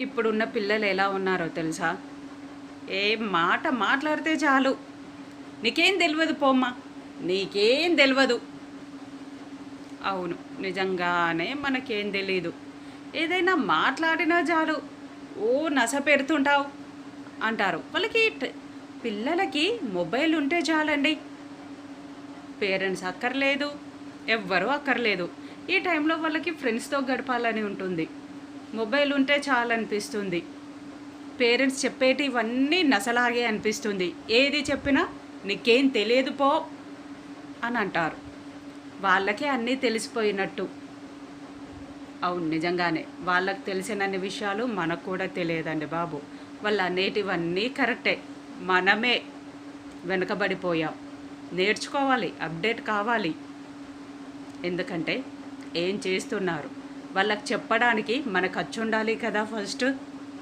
ఇప్పుడున్న పిల్లలు ఎలా ఉన్నారో తెలుసా? ఏ మాట మాట్లాడితే చాలు. నీకేం తెలియదు పోమ్మా. నీకేం తెలియదు అవును నిజంగానే మనకేం తెలీదు. ఏదైనా మాట్లాడినా చాలు. ఓ నశ పెడుతుంటావు అంటారు. వాళ్ళకి పిల్లలకి మొబైల్ ఉంటే చాలండి. పేరెంట్స్ అక్కర్లేదు ఎవ్వరూ అక్కర్లేదు. ఈ టైంలో వాళ్ళకి ఫ్రెండ్స్తో గడపాలని ఉంటుంది. మొబైల్ ఉంటే చాలనిపిస్తుంది. పేరెంట్స్ చెప్పేటివన్నీ నసలాగే అనిపిస్తుంది. ఏది చెప్పినా నీకేం తెలియదు పో అని అంటారు వాళ్ళకే అన్నీ తెలిసిపోయినట్టు. అవును నిజంగానే. వాళ్ళకి తెలిసినన్ని విషయాలు మనకు కూడా తెలియదండి బాబు. వాళ్ళు అనేటివన్నీ కరెక్టే. మనమే వెనుకబడిపోయాం. నేర్చుకోవాలి అప్డేట్ కావాలి. ఎందుకంటే ఏం చేస్తున్నారు? వాళ్ళకి చెప్పడానికి మన ఖర్చు ఉండాలి కదా ఫస్ట్